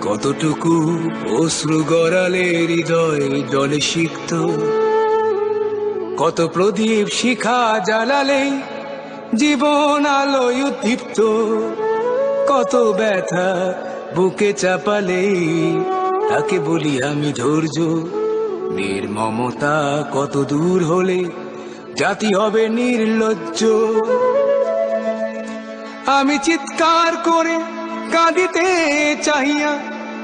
কতটুকু অশ্রু গড়ালে হৃদয় জলে সিক্ত? কত প্রদীপ শিখা জ্বালালে জীবন আলোয় উদ্দীপ্ত? কত ব্যথা বুকে চাপালে তাকে বলি আমি ধৈর্য। নির্মমতা কত দূর হলে জাতি হবে নির্লজ্জ। আমি চিৎকার করে কাঁদিতে চাহিয়া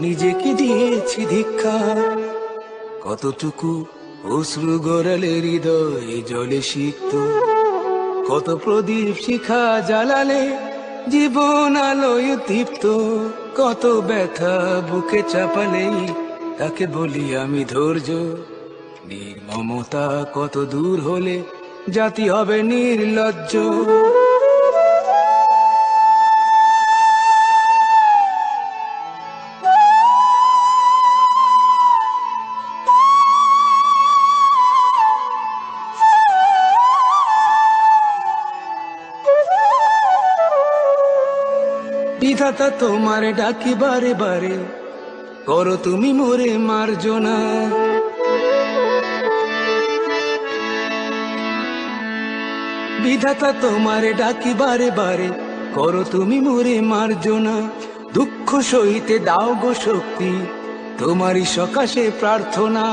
নিজেকে দিয়েছি ধিক্কার কতটুকু অশ্রু গড়ালে হৃদয় জলে সিক্ত। কত প্রদীপ শিখা জ্বালালে জীবন আলোয় দীপ্ত কত ব্যথা বুকে চাপালেই তাকে বলি আমি ধৈর্য। নির্মমতা কত দূর হলে জাতি হবে নির্লজ্জ। বিধাতা তোমার ডাকি বারে বারে। করো তুমি মোরে মার্জনা। বিধাতা তোমার ডাকি বারে বারে, করো তুমি মোরে মার্জনা। দুঃখ সহিতে দাও গো শক্তি, তোমারই সকাশে প্রার্থনা।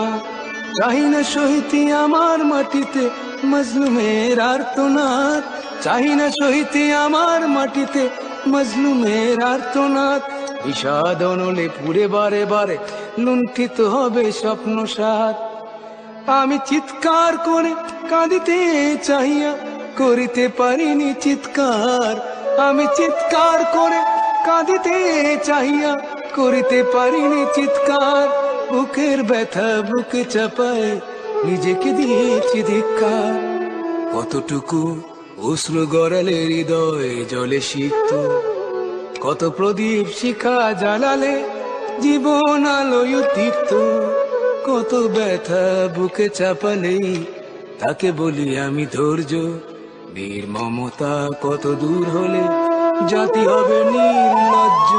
চাহি না সহিতে আমার মাটিতে মজলুমের আর্তনাদ। চাহি না সহিতে আমার মাটিতে মজলুমের আর্তনাদ। বিষাদ অনলে পুরে বারে বারে লুণ্ঠিত হবে স্বপ্ন আমি চিৎকার করে কাঁদিতে চাহিয়া করিতে পারিনি চিৎকার। আমি চিৎকার করে কাঁদিতে চাহিয়া করিতে পারিনি চিৎকার। বুকের ব্যথা বুকে চাপায় নিজেকে দিয়েছি ধিক্কার। কতটুকু অশ্রু গড়ালে হৃদয় জলে সিক্ত। কত প্রদীপ শিখা জ্বালালে জীবন আলোয় তীর্থ কত ব্যথা বুকে চাপালে তাকে বলি আমি ধৈর্য। নির্মমতা কত দূর হলে জাতি হবে নির্লজ্জ।